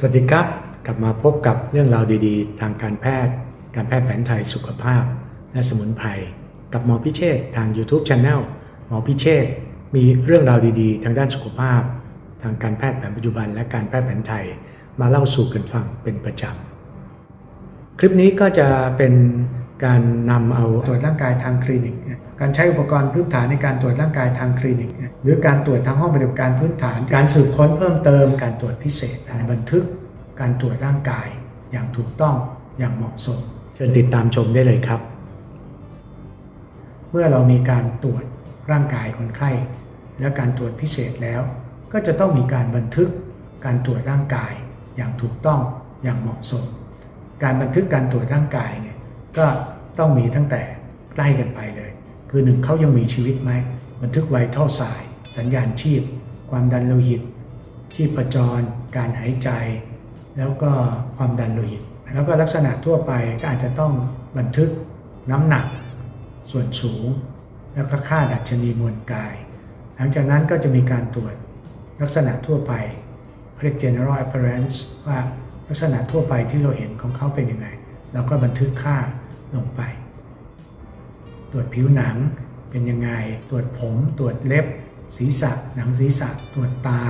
สวัสดีครับกลับมาพบกับเรื่องราวดีๆ ทางการแพทย์ การแพทย์แผนไทยสุขภาพ และสมุนไพรกับหมอพิเชษทาง YouTube Channel หมอพิเชษมีเรื่องราวดีๆ ทางด้านสุขภาพ ทางการแพทย์แผนปัจจุบัน และการแพทย์แผนไทยมาเล่าสู่กันฟังเป็นประจำคลิปนี้ก็จะเป็นการนำเอาตรวจร่างกายทางคลินิก การใช้อุปกรณ์พื้นฐานในการตรวจร่างกายทางคลินิก หรือการตรวจทางห้องปฏิบัติการพื้นฐาน การสืบค้นเพิ่มเติม การตรวจพิเศษในบันทึก การตรวจร่างกายอย่างถูกต้องอย่างเหมาะสม เชิญติดตามชมได้เลยครับ เมื่อเรามีการตรวจร่างกายคนไข้ และการตรวจพิเศษแล้ว ก็จะต้องมีการบันทึกการตรวจร่างกายอย่างถูกต้องอย่างเหมาะสม การบันทึกการตรวจร่างกายเนี่ยก็ต้องมีตั้งแต่ใกล้กันไปเลย คือหนึ่งเขายังมีชีวิตไหมบันทึกไวท์เท่าสาย สัญญาณชีพ ความดันโลหิต ชีพจร การหายใจ แล้วก็ความดันโลหิต แล้วก็ลักษณะทั่วไปก็อาจจะต้องบันทึกน้ำหนัก ส่วนสูง แล้วก็ค่าดัชนีมวลกาย หลังจากนั้นก็จะมีการตรวจลักษณะทั่วไปเรียก general appearance ว่าลักษณะทั่วไปที่เราเห็นของเขาเป็นยังไง เราก็บันทึกค่าลงไป ตรวจผิวหนังเป็นยังไง ตรวจผม ตรวจเล็บ ศีรษะ หนังศีรษะ ตรวจตา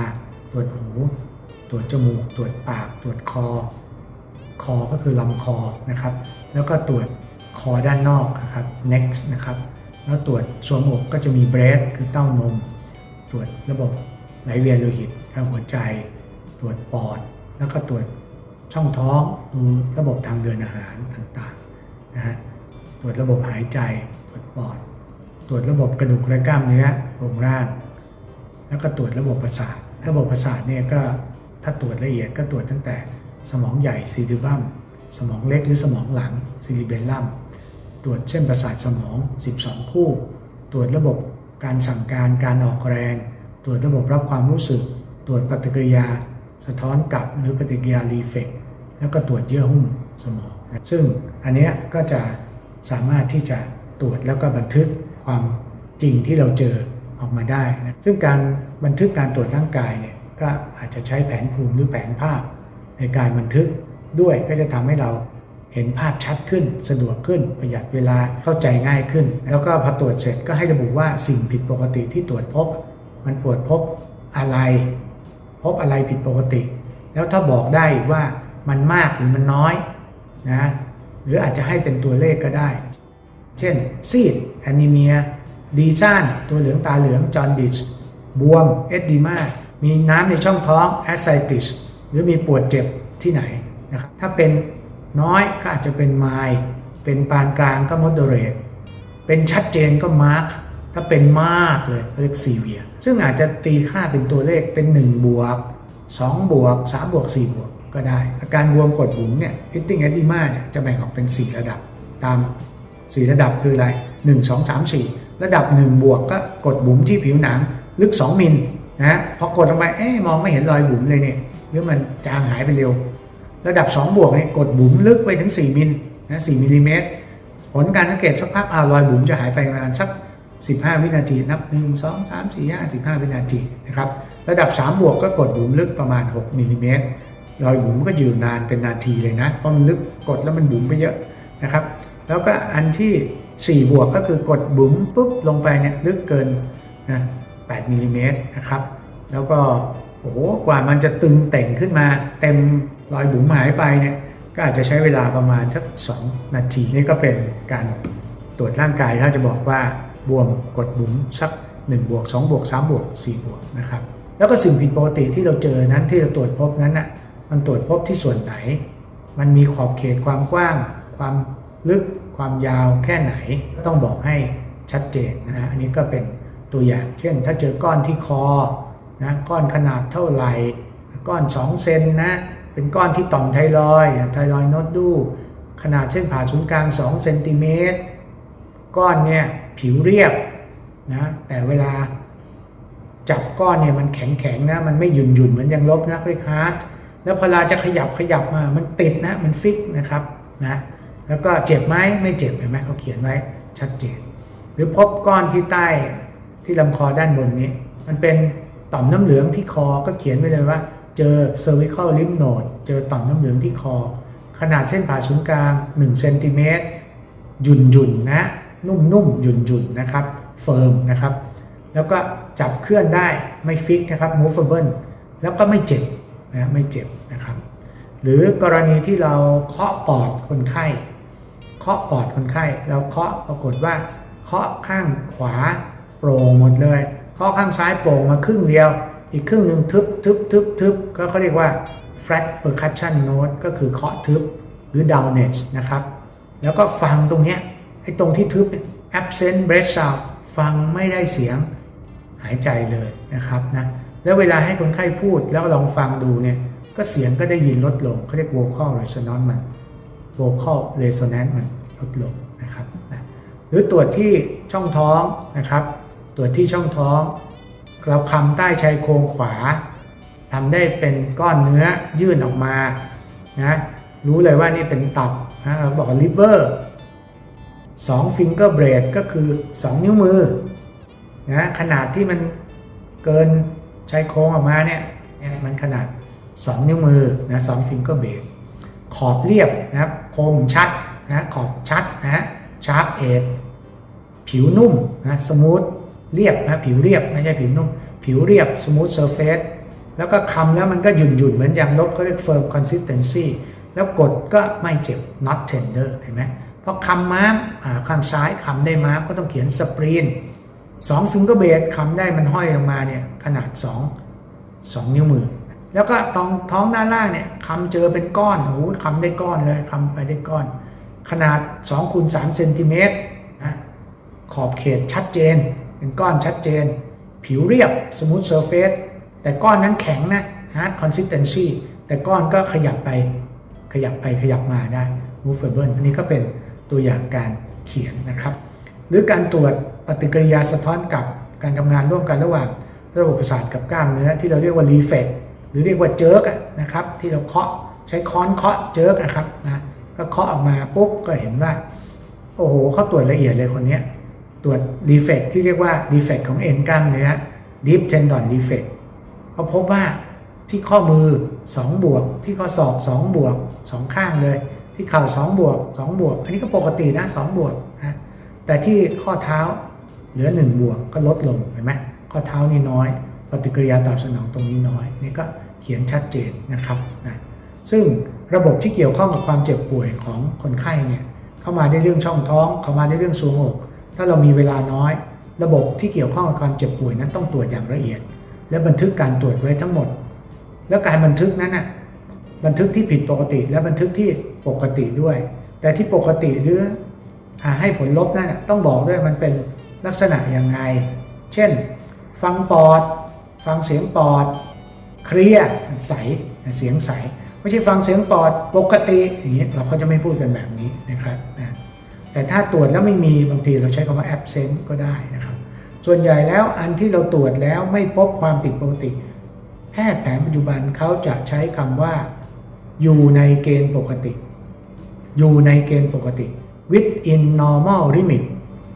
ตรวจหู ตรวจจมูก ตรวจปาก ตรวจคอ คอก็คือลำคอนะครับ แล้วก็ตรวจคอด้านนอกนะครับ next นะครับ แล้วตรวจสวงอกก็จะมี breast คือเต้านม ตรวจระบบไหลเวียนโลหิตทางหัวใจ ตรวจปอด แล้วก็ตรวจช่องท้อง ดูระบบทางเดินอาหารต่างๆนะฮะ ตรวจระบบหายใจ ปอด ตรวจระบบกระดูกและกล้ามเนื้อโครงร่าง แล้วก็ตรวจระบบประสาท ระบบประสาทเนี่ยก็ถ้าตรวจละเอียดก็ตรวจตั้งแต่สมองใหญ่ซีริบัมสมองเล็กหรือสมองหลังซีริเบลลัมตรวจเส้นประสาทสมอง 12 คู่ ตรวจระบบการสั่งการการออกแรง ตรวจระบบรับความรู้สึก ตรวจปฏิกิริยา สะท้อนกลับหรือปฏิกิริยารีเฟกแล้วก็ตรวจเยื่อหุ้มสมอง ซึ่งอันนี้ก็จะสามารถที่จะ ตรวจแล้วก็บันทึกความจริงที่เราเจอออกมาได้นะซึ่งการบันทึกการตรวจร่างกายเนี่ยก็อาจจะใช้แผนภูมิหรือแผนภาพ ในการบันทึกด้วยก็จะทำให้เราเห็นภาพชัดขึ้นสะดวกขึ้นประหยัดเวลาเข้าใจง่ายขึ้น แล้วก็พอตรวจเสร็จก็ให้ระบุว่าสิ่งผิดปกติที่ตรวจพบ มันตรวจพบอะไร พบอะไรผิดปกติ แล้วถ้าบอกได้อีกว่ามันมากหรือมันน้อยนะหรืออาจจะให้เป็นตัวเลขก็ได้ เช่น ซีดแอนิเมีย ดีซ่าน ตัวเหลืองตาเหลือง จอร์ดิช บวม เอดดีมา มีน้ำในช่องท้องแอสไซติสหรือมีปวดเจ็บที่ไหนนะครับ ถ้าเป็นน้อยก็อาจจะเป็นไมล์เป็นปานกลางก็มอดเรตเป็นชัดเจนก็มาร์คถ้าเป็นมากเลยเรียกซีเวีย ซึ่งอาจจะตีค่าเป็นตัวเลขเป็น 1 บวก 2 บวก 3 บวก 4 บวกก็ได้ อาการบวมกดบุ๋มเนี่ย hitting edema เนี่ยจะแบ่งออกเป็น 4 ระดับตาม 4 ระดับคืออะไร 1 2 3 4 ระดับ 1 บวกก็กดบุ๋มที่ผิวหนังลึก 2 มิลนะฮะพอกดลงไปเอ๊ะมองไม่เห็นรอยบุ๋มเลยเนี่ยหรือมันจางหายไปเร็ว ระดับ 2 บวกเนี่ยกดบุ๋มลึกไปถึง 4 มิลนะ4มิลลิเมตรผลการสังเกตสักพักอารอยบุ๋มจะหายไปประมาณสัก 15 วินาทีนับ 1 2 3 4 5 15 วินาทีนะครับระดับ 3 บวกก็กดบุ๋มลึกประมาณ 6มิลลิเมตรรอยบุ๋มก็อยู่นานเป็นนาทีเลยนะเพราะมันลึกกดแล้วมันบุ๋มไปเยอะนะครับ แล้วก็อันที่ 4 บวกก็คือกดบุ๋มปุ๊บลงไปเนี่ยลึกเกินนะ8มิลลิเมตรนะครับ แล้วก็โอ้โหกว่ามันจะตึงเต่งขึ้นมา เต็มรอยบุ๋มหายไปเนี่ยก็อาจจะใช้เวลาประมาณสัก2นาทีนี่ก็เป็นการตรวจร่างกายถ้าจะบอกว่าบวมกดบุ๋มสัก1บวก2บวก3บวก4บวกนะครับแล้วก็สิ่งผิดปกติที่เราเจอนั้นที่เราตรวจพบนั้นน่ะมันตรวจพบที่ส่วนไหน มันมีขอบเขตความกว้าง ความลึก ความยาวแค่ไหนก็ต้องบอกให้ชัดเจนนะฮะอันนี้ก็เป็นตัวอย่าง เช่น ถ้าเจอก้อนที่คอนะก้อนขนาดเท่าไหร่ ก้อน 2 เซนนะเป็นก้อนที่ต่อมไทรอยไทรอยด์โนดดูขนาดเส้นผ่าศูนย์กลาง2เซนติเมตรก้อนเนี่ยผิวเรียบนะแต่เวลาจับก้อนเนี่ยมันแข็งแข็งๆนะมันไม่หยุ่นหยุ่นเหมือนยังลบนะคลิกฮาร์ดแล้วพอเราจะขยับขยับมามันติดนะมันฟิกนะครับนะ แล้วก็เจ็บไหมไม่เจ็บเห็นไหมเขาเขียนไว้ชัดเจน หรือพบก้อนที่ใต้ที่ลำคอด้านบนนี้ มันเป็นต่อมน้ำเหลืองที่คอก็เขียนไว้เลยว่า เจอ cervical lymph node เจอต่อมน้ำเหลืองที่คอ ขนาดเส้นผ่าศูนย์กลาง1เซนติเมตรหยุ่นหยุ่นนะนุ่มๆหยุ่นหยุ่นนะครับเฟิร์มนะครับ แล้วก็จับเคลื่อนได้ไม่ฟิกนะครับ movable แล้วก็ไม่เจ็บนะไม่เจ็บนะครับ หรือกรณีที่เราเคาะปอดคนไข้ เคาะปอดคนไข้เราเคาะปรากฏว่า เคาะข้างขวาโปร่งหมดเลย เคาะข้างซ้ายโปร่งมาครึ่งเดียว อีกครึ่งหนึ่งทึบทึบทึบทึบก็เขาเรียกว่า flat percussion note ก็คือเคาะทึบหรือ down edge นะครับ แล้วก็ฟังตรงเนี้ยไอ้ตรงที่ทึบ absent breath sound ฟังไม่ได้เสียงหายใจเลยนะครับนะแล้วเวลาให้คนไข้พูดแล้วลองฟังดูเนี่ยก็เสียงก็ได้ยินลดลงเขาเรียก vocal resonance มัน vocal resonance มัน ลดลงนะครับนะหรือตรวจที่ช่องท้องนะครับ ตรวจที่ช่องท้อง เราคำใต้ชายโครงขวาทำได้เป็นก้อนเนื้อยื่นออกมานะรู้เลยว่านี่เป็นตับนะเราบอกว่า liver สอง finger blade ก็คือ 2 นิ้วมือนะขนาดที่มันเกินชายโครงออกมาเนี่ยเนี่ยมันขนาด 2 นิ้วมือนะสอง finger blade ขอบเรียบนะครับคมชัด นะขอบชัดนะฮะ sharp edge ผิวนุ่มนะสมูทเรียบนะผิวเรียบไม่ใช่ผิวนุ่ม ผิวเรียบสมูทเซอร์เฟสแล้วก็คำแล้วมันก็หยุ่นหยุ่นเหมือนยางลบเขาเรียก firm consistency แล้วกดก็ไม่เจ็บ not tender เห็นไหมเพราะคำม้ามอ่าข้างซ้ายคำได้ม้ามก็ต้องเขียนสปรีนสองฟิงเกอร์เบสคำได้มันห้อยลงมาเนี่ยขนาด 2 2 นิ้วมือ แล้วก็ตรงท้องด้านล่างเนี่ยคำเจอเป็นก้อนโอ้คำได้ก้อนเลยคำไปได้ก้อน ขนาด2คูณ3เซนติเมตรนะขอบเขตชัดเจน เป็นก้อนชัดเจน ผิวเรียบ smooth surface แต่ก้อนนั้นแข็งนะ hard consistency แต่ก้อนก็ขยับไปขยับไปขยับมาได้ movable อันนี้ก็เป็นตัวอย่างการเขียนนะครับ หรือการตรวจปฏิกิริยาสะท้อนกับการทำงานร่วมกันระหว่างระบบประสาทกับกล้ามเนื้อที่เราเรียกว่า reflex หรือเรียกว่าเจิร์กนะครับ ที่เราเคาะใช้ค้อนเคาะเจิร์กนะครับนะ ก็เคาะออกมาปุ๊บก็เห็นว่า โอ้โหเขาตรวจละเอียดเลยคนเนี้ตรวจ defect ที่เรียกว่า defect ของเอ็นกล้ามเนื้อ deep tendon defect เขาพบว่าที่ข้อมือ 2 บวก ที่ข้อศอก 2 บวก 2 ข้างเลย ที่เข่า 2 บวก 2 บวก อันนี้ก็ปกตินะ 2 บวกนะแต่ที่ข้อเท้าเหลือ 1 บวกก็ลดลงเห็นไหมข้อเท้านี่น้อย ปฏิกิริยาตอบสนองตรงนี้น้อย นี่ก็เขียนชัดเจนนะครับนะซึ่ง ระบบที่เกี่ยวข้องกับความเจ็บป่วยของคนไข้เนี่ยเข้ามาได้เรื่องช่องท้อง เข้ามาได้เรื่องซวงอก ถ้าเรามีเวลาน้อย ระบบที่เกี่ยวข้องกับความเจ็บป่วยนั้นต้องตรวจอย่างละเอียด และบันทึกการตรวจไว้ทั้งหมด แล้วการบันทึกนั้นน่ะบันทึกที่ผิดปกติและบันทึกที่ปกติด้วย แต่ที่ปกติหรือให้ผลลบนั่นน่ะต้องบอกด้วยมันเป็นลักษณะยังไง เช่น ฟังปอด ฟังเสียงปอด เคลียร์ใส เสียงใส ไม่ใช่ฟังเสียงปอดปกติอย่างนี้เราก็จะไม่พูดกันแบบนี้นะครับนะแต่ถ้าตรวจแล้วไม่มีบางทีเราใช้คำว่า absent ก็ได้นะครับ ส่วนใหญ่แล้วอันที่เราตรวจแล้วไม่พบความผิดปกติ แพทย์แผนปัจจุบันเขาจะใช้คำว่า อยู่ในเกณฑ์ปกติ อยู่ในเกณฑ์ปกติ within normal limit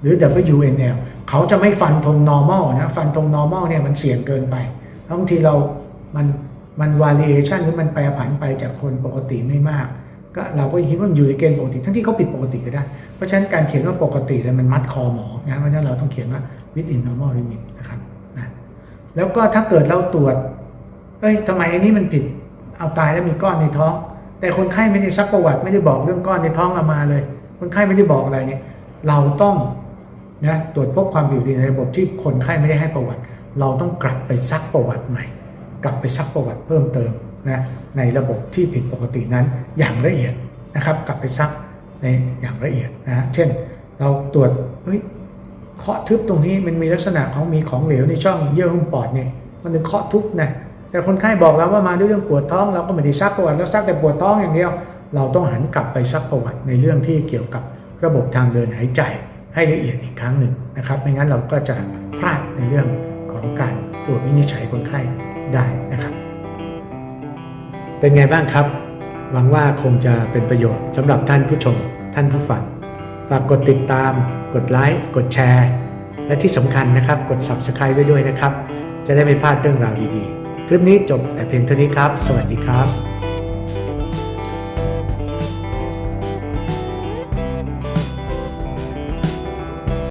หรือ WNL เขาจะไม่ฟันธง normal นะ ฟันธง normal เนี่ยมันเสี่ยงเกินไปบางทีเรา มัน มัน variation หรือมันแปรผันไปจากคนปกติไม่มาก ก็เราก็คิดว่ามันอยู่ในเกณฑ์ปกติ ทั้งที่เขาผิดปกติก็ได้ เพราะฉะนั้นการเขียนว่าปกติเนี่ยมันมัดคอหมอนะเพราะฉะนั้นเราต้องเขียนว่า within normal limit นะครับนะแล้วก็ถ้าเกิดเราตรวจเอ้ยทำไมอันนี้มันผิดเอาตายแล้วมีก้อนในท้อง แต่คนไข้ไม่ได้ซักประวัติไม่ได้บอกเรื่องก้อนในท้องเรามาเลย คนไข้ไม่ได้บอกอะไรเนี่ยเราต้องนะตรวจพบความผิดปกติในระบบที่คนไข้ไม่ได้ให้ประวัติ เราต้องกลับไปซักประวัติใหม่ กลับไปซักประวัติเพิ่มเติมนะในระบบที่ผิดปกตินั้นอย่างละเอียดนะครับ กลับไปซักในอย่างละเอียดนะฮะเช่น เราตรวจเฮ้ยเคาะทึบตรงนี้มันมีลักษณะของมีของเหลวในช่องเยื่อหุ้มปอดเนี่ยมันเป็นเคาะทุบนะแต่คนไข้บอกเราว่ามาด้วยเรื่องปวดท้องเราก็ไม่ได้ซักประวัติแล้วซักแต่ปวดท้องอย่างเดียว เราต้องหันกลับไปซักประวัติในเรื่องที่เกี่ยวกับระบบทางเดินหายใจให้ละเอียดอีกครั้งหนึ่งนะครับไม่งั้นเราก็จะพลาดในเรื่องของการตรวจวินิจฉัยคนไข้ ได้นะครับ เป็นไงบ้างครับ หวังว่าคงจะเป็นประโยชน์สำหรับท่านผู้ชม ท่านผู้ฟัง ฝากกดติดตาม กดไลค์ กดแชร์ และที่สำคัญนะครับ กด Subscribe ไว้ด้วยนะครับ จะได้ไม่พลาดเรื่องราวดีๆ คลิปนี้จบแต่เพียงเท่านี้ครับ สวัสดีครับ